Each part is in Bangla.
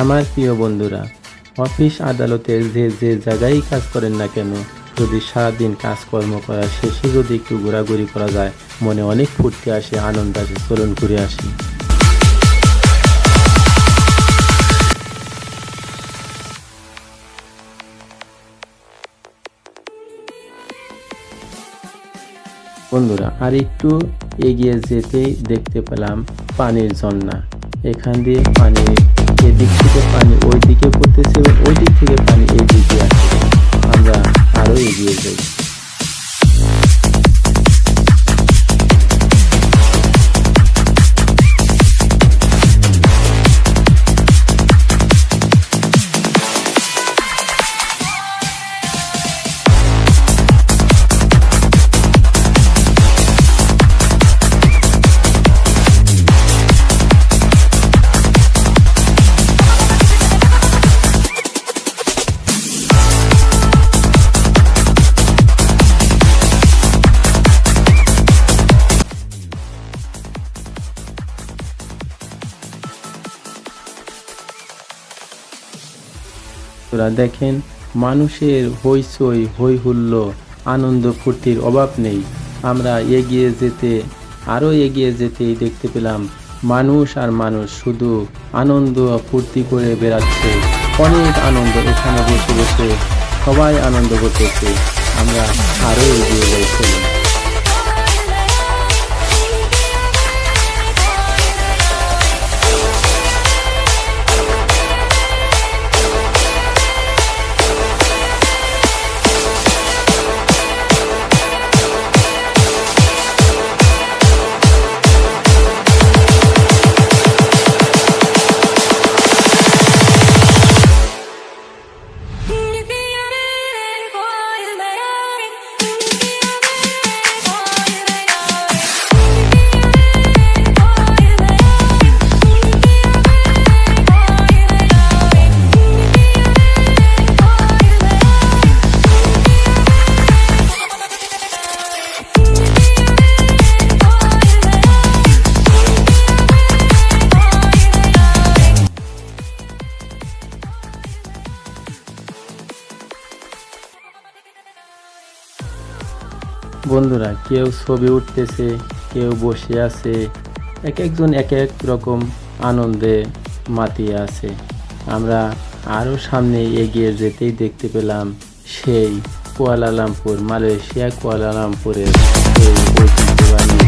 আমার প্রিয় বন্ধুরা, অফিস আদালতে যে যে জায়গায় কাজ করেন না কেন, যদি সারাদিন কাজকর্ম করার শেষে যদি একটু ঘোরাঘুরি করা যায়, মনে অনেক ফুর্তি আসে, আনন্দ আসে, চলুন ঘুরে আসি। বন্ধুরা, আর একটু এগিয়ে যেতেই দেখতে পেলাম পানির ঝর্ণা। এখান দিয়ে পানি, এদিক থেকে পানি ওই দিকে পড়তেছে ওই দিক থেকে পানি এই দিকে আসছে আমরা আরও এগিয়ে যাই। তোরা দেখেন, মানুষের হইচই হই হুল্লো আনন্দ ফুর্তির অভাব নেই। আমরা এগিয়ে যেতে, আরও এগিয়ে যেতেই দেখতে পেলাম, মানুষ আর মানুষ শুধু আনন্দ ফুর্তি করে বেড়াচ্ছে। অনেক আনন্দ এখানে বসে বসে, সবাই আনন্দ করতেছে। আমরা আরও এগিয়ে যাইছিলাম বন্ধুরা, কেউ ছবি উঠতেছে, কেউ বসে আছে। এক একজন এক এক রকম আনন্দে মাতিয়ে আছে। আমরা আরও সামনে এগিয়ে যেতেই দেখতে পেলাম সেই কুয়ালালামপুর, মালয়েশিয়া কুয়ালালামপুরের ঐতিহ্যবাহী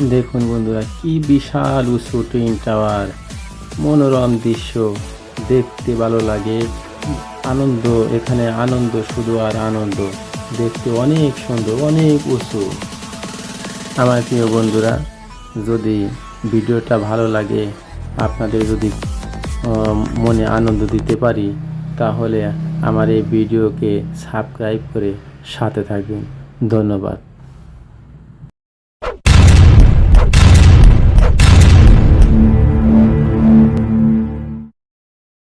দেখুন বন্ধুরা, কি বিশাল উঁচু টুইন টাওয়ার। মনোরম দৃশ্য, দেখতে ভালো লাগে। আনন্দ, এখানে আনন্দ শুধু আর আনন্দ। দেখতে অনেক সুন্দর, অনেক উঁচু। আমার প্রিয় বন্ধুরা, যদি ভিডিওটা ভালো লাগে, আপনাদের যদি মনে আনন্দ দিতে পারি, তাহলে আমার এই ভিডিওকে সাবস্ক্রাইব করে সাথে থাকবেন। ধন্যবাদ।